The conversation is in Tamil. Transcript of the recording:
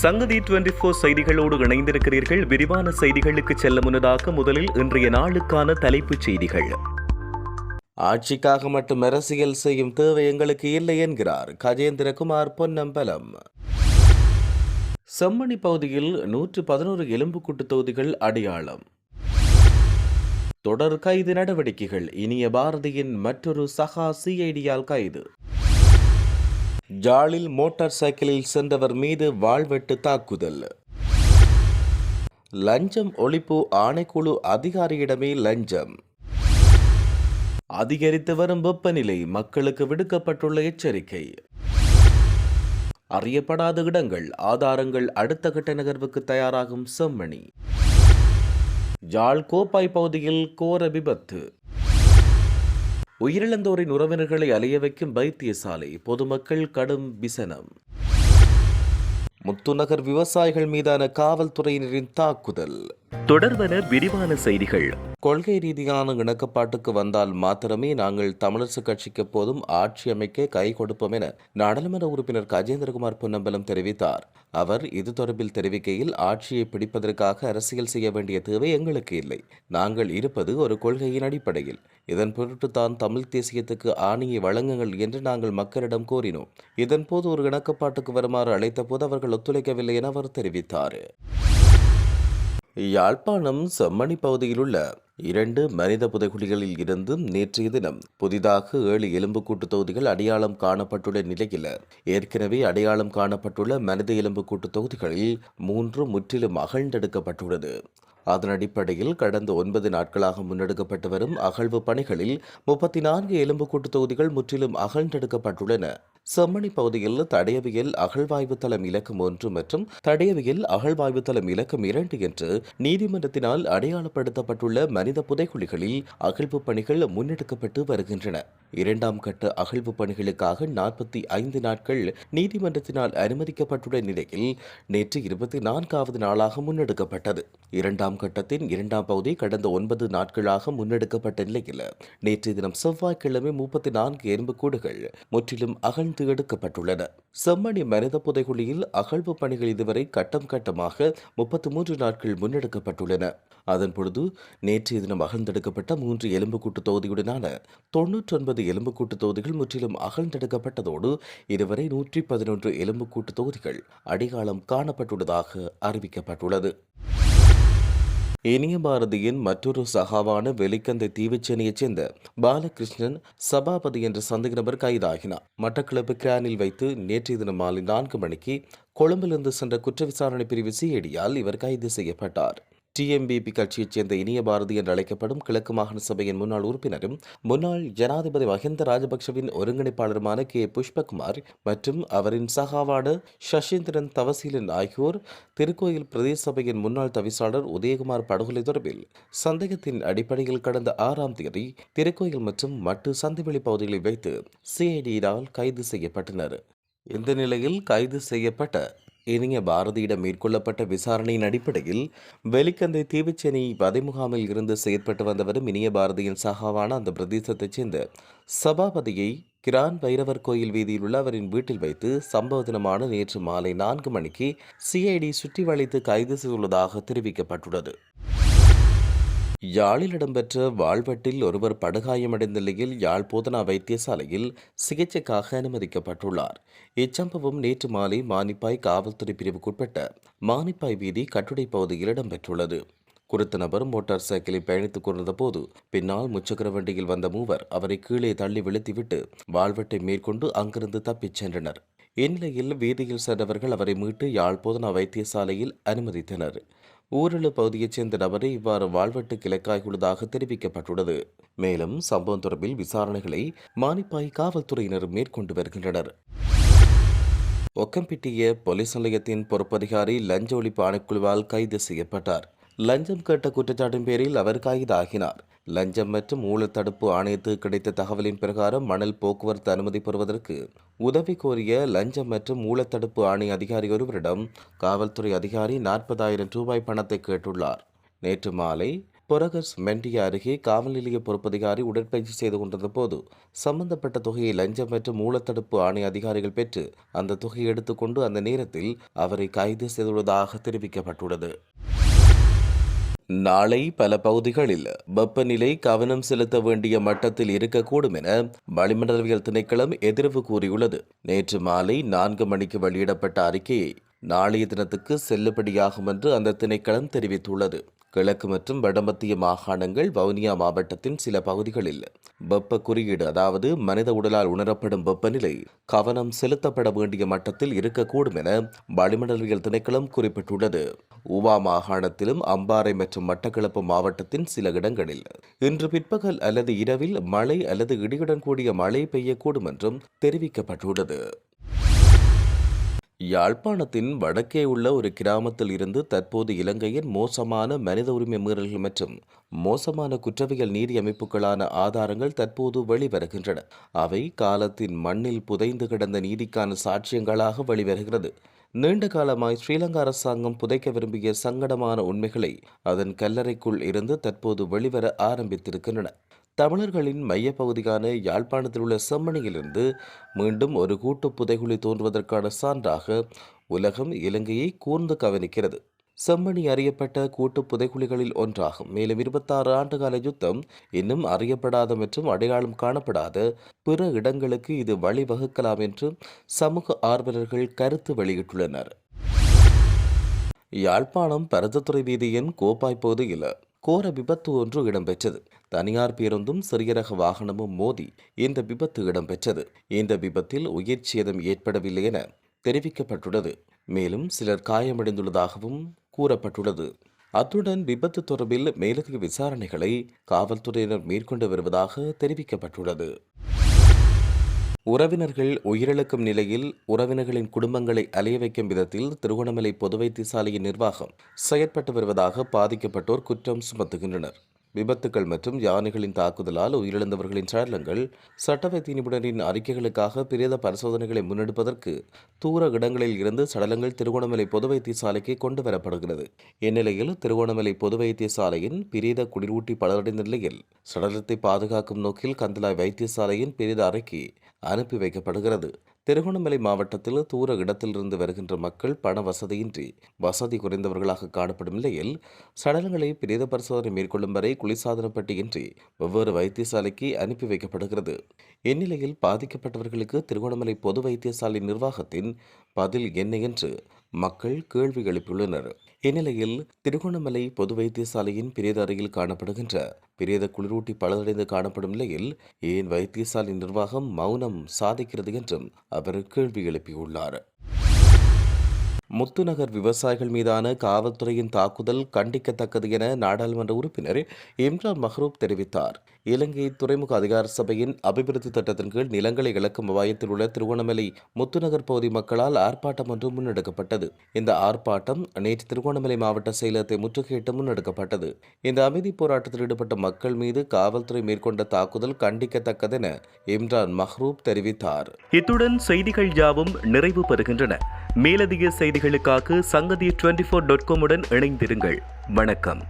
சங்கதி டுவெண்டி போர் செய்திகளோடு இணைந்திருக்கிறீர்கள். விரிவான செய்திகளுக்கு செல்ல முன்னதாக முதலில் இன்றைய நாளுக்கான தலைப்புச் செய்திகள். ஆட்சிக்காக மட்டும் அரசியல் செய்யும் தேவை எங்களுக்கு இல்லை என்கிறார் கஜேந்திரகுமார் பொன்னம்பலம். செம்மணி பகுதியில் நூற்று பதினோரு எலும்புக்கூட்டு தொகுதிகள் அடையாளம். தொடர் கைது நடவடிக்கைகள் இனிய பாரதியின் மற்றொரு சகா சிஐடியால் கைது. ஜாலில் மோட்டார் சைக்கிளில் சென்றவர் மீது வாழ்வெட்டு தாக்குதல். லஞ்சம் ஒழிப்பு ஆணைக்குழு அதிகாரியிடமே லஞ்சம். அதிகரித்து வரும் வெப்பநிலை மக்களுக்கு விடுக்கப்பட்டுள்ள எச்சரிக்கை. அறியப்படாத இடங்கள் ஆதாரங்கள் அடுத்த கட்ட நகர்வுக்கு தயாராகும் செம்மணி. ஜாழ் கோப்பாய் பகுதியில் கோர விபத்து. உயிரிழந்தோரின் உறவினர்களை அலைய வைக்கும் வைத்தியசாலை பொதுமக்கள் கடும் விசனம். முத்துநகர் விவசாயிகள் மீதான காவல்துறையினரின் தாக்குதல். தொடர்வன விரிவான செய்திகள். கொள்கை ரீதியான இணக்கப்பாட்டுக்கு வந்தால் மாத்திரமே நாங்கள் தமிழரசு கட்சிக்கு போதும் ஆட்சி அமைக்க கை கொடுப்போம் என நாடாளுமன்ற உறுப்பினர் கஜேந்திரகுமார் பொன்னம்பலம் தெரிவித்தார். அவர் இது தொடர்பில் தெரிவிக்கையில் ஆட்சியை பிடிப்பதற்காக அரசியல் செய்ய வேண்டிய தேவை எங்களுக்கு இல்லை. நாங்கள் இருப்பது ஒரு கொள்கையின் அடிப்படையில். இதன் பொருட்டுத்தான் தமிழ் தேசியத்துக்கு ஆணையை வழங்குங்கள் என்று நாங்கள் மக்களிடம் கோரினோம். இதன்போது ஒரு இணக்கப்பாட்டுக்கு வருமாறு அழைத்த போது அவர்கள் ஒத்துழைக்கவில்லை என அவர் தெரிவித்தார். யாழ்ப்பாணம் செம்மணி பகுதியில் உள்ள இரண்டு மனித புதைகுழிகளில் இருந்து நேற்றைய தினம் புதிதாக ஏழு எலும்புக்கூட்டு தொகுதிகள் அடையாளம் காணப்பட்டுள்ள நிலையில் ஏற்கனவே அடையாளம் காணப்பட்டுள்ள மனித எலும்புக்கூட்டு தொகுதிகளில் மூன்று முற்றிலும் அகழ்ந்தெடுக்கப்பட்டுள்ளது. அதன் அடிப்படையில் கடந்த ஒன்பது நாட்களாக முன்னெடுக்கப்பட்டு வரும் அகழ்வு பணிகளில் முப்பத்தி நான்கு எலும்புக்கூட்டு தொகுதிகள் முற்றிலும் அகழ்ந்தெடுக்கப்பட்டுள்ளன. செம்மணி பகுதியில் தடையவியல் அகழ்வாய்வு தளம் இலக்கம் ஒன்று மற்றும் தடையவியல் அகழ்வாய்வு தளம் இலக்கம் இரண்டு என்று நீதிமன்றத்தினால் அடையாளப்படுத்தப்பட்டுள்ள மனித புதைக்குழிகளில் அகழ்வு பணிகள் முன்னெடுக்கப்பட்டு வருகின்றன. இரண்டாம் கட்ட அகழ்வு பணிகளுக்காக நாற்பத்தி ஐந்து நாட்கள் நீதிமன்றத்தினால் அனுமதிக்கப்பட்டுள்ள நிலையில் நேற்று இருபத்தி நான்காவது நாளாக முன்னெடுக்கப்பட்டது. இரண்டாம் கட்டத்தின் இரண்டாம் பகுதி கடந்த ஒன்பது நாட்களாக முன்னெடுக்கப்பட்ட நிலையில் நேற்று தினம் செவ்வாய்க்கிழமை முப்பத்தி நான்கு எறும்புக்கூடுகள் முற்றிலும் அகழ்ந்து எடுக்கப்பட்டுள்ளன. செம்மணி மனித புதைகுழியில் அகழ்வு பணிகள் இதுவரை கட்டம் கட்டமாக முப்பத்தி மூன்று நாட்கள் முன்னெடுக்கப்பட்டுள்ளன. அதன் பொழுது நேற்றைய தினம் அகழ்ந்தெடுக்கப்பட்ட மூன்று எலும்புக்கூட்டு தொகுதியுடனான தொன்னூற்றி ஒன்பது எலும்புக்கூட்டு தொகுதிகள் முற்றிலும் அகழ்ந்தெடுக்கப்பட்டதோடு இதுவரை நூற்றி பதினொன்று எலும்புக்கூட்டு தொகுதிகள் அடையாளம் காணப்பட்டுள்ளதாக அறிவிக்கப்பட்டுள்ளது. இனிய பாரதியின் மற்றொரு சகாவான வெலிக்கந்தை தீவுச்சேனையைச் சேர்ந்த பாலகிருஷ்ணன் சபாபதி என்ற சந்தேக நபர் கைதாகினார். மட்டக்களப்பு கிரானில் வைத்து நேற்றைய தினம் மாலை நான்கு மணிக்கு கொழும்பிலிருந்து சென்ற குற்ற விசாரணை பிரிவு சிஐடியால் இவர் கைது செய்யப்பட்டார். டிஎம்பிபி கட்சியைச் சேர்ந்த இனிய பாரதி என்று அழைக்கப்படும் கிழக்கு மாகாண சபையின் முன்னாள் உறுப்பினரும் முன்னாள் ஜனாதிபதி மஹிந்த ராஜபக்சவின் ஒருங்கிணைப்பாளருமான கே. புஷ்பகுமார் மற்றும் அவரின் சகாவான சசீந்திரன் தவசீலன் ஆகியோர் திருக்கோயில் பிரதேச சபையின் முன்னாள் தவிசாளர் உதயகுமார் படுகொலை தொடர்பில் சந்தேகத்தின் அடிப்படையில் கடந்த ஆறாம் தேதி திருக்கோயில் மற்றும் மட்டு சந்திவெளி பகுதிகளில் வைத்து சிஐடியினால் கைது செய்யப்பட்டனர். இந்த நிலையில் கைது செய்யப்பட்ட இனிய பாரதியிடம் மேற்கொள்ளப்பட்ட விசாரணையின் அடிப்படையில் வெலிக்கந்தை தீவுச்சேனை வதைமுகாமில் இருந்து செயற்பட்டு வந்தவரும் இனிய பாரதியின் சகாவான அந்த பிரதேசத்தைச் சேர்ந்த சபாபதியை கிரான் பைரவர் கோயில் வீதியில் உள்ள அவரின் வீட்டில் வைத்து சம்பவ தினமான நேற்று மாலை நான்கு மணிக்கு சிஐடி சுற்றி வளைத்து கைது செய்துள்ளதாக தெரிவிக்கப்பட்டுள்ளது. யாழில் இடம்பெற்ற வாழ்வெட்டில் ஒருவர் படுகாயமடைந்த நிலையில் யாழ் போதனா வைத்தியசாலையில் சிகிச்சைக்காக அனுமதிக்கப்பட்டுள்ளார். இச்சம்பவம் நேற்று மாலை மானிப்பாய் காவல்துறை பிரிவுக்குட்பட்ட மானிப்பாய் வீதி கட்டுடை பகுதியில் இடம்பெற்றுள்ளது. குறித்த நபர் மோட்டார் சைக்கிளில் பயணித்துக் கொண்டிருந்த போது பின்னால் முச்சக்கர வண்டியில் வந்த மூவர் அவரை கீழே தள்ளி விழுத்திவிட்டு வாழ்வெட்டை மேற்கொண்டு அங்கிருந்து தப்பிச் சென்றனர். இந்நிலையில் வீதியில் சென்றவர்கள் அவரை மீட்டு யாழ் போதனா வைத்தியசாலையில் அனுமதித்தனர். ஊரளு பகுதியைச் சேர்ந்த நபரை இவ்வாறு வாழ்வெட்டு கிழக்காகியுள்ளதாக தெரிவிக்கப்பட்டுள்ளது. மேலும் சம்பவம் தொடர்பில் விசாரணைகளை மானிப்பாய் காவல்துறையினர் மேற்கொண்டு வருகின்றனர். ஒக்கம்பிட்டிய போலீஸ் நிலையத்தின் பொறுப்பதிகாரி லஞ்ச ஒழிப்பு ஆணைக்குழுவால் கைது செய்யப்பட்டார். லஞ்சம் கேட்ட குற்றச்சாட்டின் பேரில் அவர் கைதாகினார். லஞ்சம் மற்றும் ஊழல் தடுப்பு ஆணையத்துக்கு கிடைத்த தகவலின் பிரகாரம் மணல் போக்குவரத்து அனுமதி பெறுவதற்கு உதவி கோரிய லஞ்சம் மற்றும் ஊழல் தடுப்பு ஆணைய அதிகாரி ஒருவரிடம் காவல்துறை அதிகாரி நாற்பதாயிரம் ரூபாய் பணத்தை கேட்டுள்ளார். நேற்று மாலை பொரகர்ஸ் மெண்டியா அருகே காவல் நிலைய பொறுப்பதிகாரி உடற்பயிற்சி செய்து கொண்டிருந்த போது சம்பந்தப்பட்ட தொகையை லஞ்சம் மற்றும் மூலத்தடுப்பு ஆணைய அதிகாரிகள் பெற்று அந்த தொகையை எடுத்துக்கொண்டு அந்த நேரத்தில் அவரை கைது செய்துள்ளதாக தெரிவிக்கப்பட்டுள்ளது. நாளை பல பகுதிகளில் வெப்பநிலை கவனம் செலுத்த வேண்டிய மட்டத்தில் இருக்கக்கூடும் என வளிமண்டலவியல் திணைக்களம் எதிர்வு கூறியுள்ளது. நேற்று மாலை நான்கு மணிக்கு வெளியிடப்பட்ட அறிக்கையை நாளைய தினத்துக்கு செல்லுபடியாகும் என்று அந்த திணைக்களம் தெரிவித்துள்ளது. கிழக்கு மற்றும் வடமத்திய மாகாணங்கள் வவுனியா மாவட்டத்தின் சில பகுதிகளில் வெப்ப குறியீடு அதாவது மனித உடலால் உணரப்படும் வெப்பநிலை கவனம் செலுத்தப்பட வேண்டிய மட்டத்தில் இருக்கக்கூடும் என வளிமண்டலவியல் திணைக்களம் குறிப்பிட்டுள்ளது. ஊவா மாகாணத்திலும் அம்பாறை மற்றும் மட்டக்களப்பு மாவட்டத்தின் சில இடங்களில் இன்று பிற்பகல் அல்லது இரவில் மழை அல்லது இடியுடன் கூடிய மழை பெய்யக்கூடும் என்றும் தெரிவிக்கப்பட்டுள்ளது. யாழ்ப்பாணத்தின் வடக்கே உள்ள ஒரு கிராமத்தில் இருந்து தற்போது இலங்கையின் மோசமான மனித உரிமை மீறல்கள் மற்றும் மோசமான குற்றவியல் நீதி அமைப்புகளான ஆதாரங்கள் தற்போது வெளிவருகின்றன. அவை காலத்தின் மண்ணில் புதைந்து கிடந்த நீதிக்கான சாட்சியங்களாக வெளிவருகிறது. நீண்ட காலமாய் ஸ்ரீலங்கா அரசாங்கம் புதைக்க விரும்பிய சங்கடமான உண்மைகளை அதன் கல்லறைக்குள் இருந்து தற்போது வெளிவர ஆரம்பித்திருக்கின்றன. தமிழர்களின் மையப்பகுதியான யாழ்ப்பாணத்தில் உள்ள செம்மணியிலிருந்து மீண்டும் ஒரு கூட்டு புதைகுழி தோன்றுவதற்கான சான்றாக உலகம் இலங்கையை கூர்ந்து கவனிக்கிறது. செம்மணி அறியப்பட்ட கூட்டு புதைகுழிகளில் ஒன்றாகும். மேலும் இருபத்தாறு ஆண்டுகால யுத்தம் இன்னும் அறியப்படாத மற்றும் அடையாளம் காணப்படாத பிற இடங்களுக்கு இது வழிவகுக்கலாம் என்று சமூக ஆர்வலர்கள் கருத்து வெளியிட்டுள்ளனர். யாழ்ப்பாணம் பரதத்துறை வீதியின் கோப்பாய் பகுதியில் கோர விபத்து ஒன்று இடம்பெற்றது. தனியார் பேருந்தும் சிறிய ரக வாகனமும் மோதி இந்த விபத்து இடம்பெற்றது. இந்த விபத்தில் உயிர் சேதம் ஏற்படவில்லை என தெரிவிக்கப்பட்டுள்ளது. மேலும் சிலர் காயமடைந்துள்ளதாகவும் கூறப்பட்டுள்ளது. அத்துடன் விபத்து தொடர்பில் மேலதிக விசாரணைகளை காவல்துறையினர் மேற்கொண்டு வருவதாக தெரிவிக்கப்பட்டுள்ளது. உறவினர்கள் உயிரிழக்கும் நிலையில் உறவினர்களின் குடும்பங்களை அலைய வைக்கும் விதத்தில் திருகோணமலை பொது வைத்தியசாலையின் நிர்வாகம் செயற்பட்டு வருவதாக பாதிக்கப்பட்டோர் குற்றம் சுமத்துகின்றனர். விபத்துக்கள் மற்றும் யானைகளின் தாக்குதலால் உயிரிழந்தவர்களின் சடலங்கள் சட்ட வைத்திய நிபுணரின் அறிக்கைகளுக்காக பிரேத பரிசோதனைகளை முன்னெடுப்பதற்கு தூர இடங்களில் இருந்து சடலங்கள் திருகோணமலை பொது வைத்தியசாலைக்கு கொண்டு வரப்படுகிறது. இந்நிலையில் திருகோணமலை பொது வைத்தியசாலையின் பிரேத குளிரூட்டி பலரடைந்த நிலையில் சடலத்தை பாதுகாக்கும் நோக்கில் கந்தலாய் வைத்தியசாலையின் பிரேத அறைக்கு அனுப்பி வைக்கப்படுகிறது. திருகோணமலை மாவட்டத்தில் தூர இடத்திலிருந்து வருகின்ற மக்கள் பண வசதியின்றி வசதி குறைந்தவர்களாக காணப்படும் நிலையில் சடலங்களை பிரேத பரிசோதனை மேற்கொள்ளும் வரை குளிர்சாதனப்பட்டியின்றி வெவ்வேறு வைத்தியசாலைக்கு அனுப்பி வைக்கப்படுகிறது. இந்நிலையில் பாதிக்கப்பட்டவர்களுக்கு திருகோணமலை பொது வைத்தியசாலை நிர்வாகத்தின் பதில் என்ன என்று மக்கள் கேள்வி எழுப்பியுள்ளனர். இந்நிலையில் திருகோணமலை பொது வைத்தியசாலையின் பிரேத அறையில் காணப்படுகின்ற பிரேத குளிரூட்டி பலரடைந்து காணப்படும் நிலையில் ஏன் வைத்தியசாலை நிர்வாகம் மௌனம் சாதிக்கிறது என்றும் அவர் கேள்வி எழுப்பியுள்ளார். முத்துநகர் விவசாயிகள் மீதான காவல்துறையின் தாக்குதல் கண்டிக்கத்தக்கது என நாடாளுமன்ற உறுப்பினர் இம்ரான் மஹ்ரூப் தெரிவித்தார். இலங்கை துறைமுக அதிகார சபையின் அபிவிருத்தி திட்டத்தின் கீழ் நிலங்களை இழக்கும் அபாயத்தில் உள்ள திருகோணமலை முத்துநகர் பகுதி மக்களால் ஆர்ப்பாட்டம் ஒன்று முன்னெடுக்கப்பட்டது. இந்த ஆர்ப்பாட்டம் நேற்று திருகோணமலை மாவட்ட செயலகத்தை முற்றுகையிட்டு முன்னெடுக்கப்பட்டது. இந்த அமைதி போராட்டத்தில் ஈடுபட்ட மக்கள் மீது காவல்துறை மேற்கொண்ட தாக்குதல் கண்டிக்கத்தக்கதென இம்ரான் மஹ்ரூப் தெரிவித்தார். இத்துடன் செய்திகள் யாவும் நிறைவு பெறுகின்றன. மேலதிக செய்திகளுக்காக சங்கதி டுவெண்டி ஃபோர் டாட் காமுடன் இணைந்திருங்கள். வணக்கம்.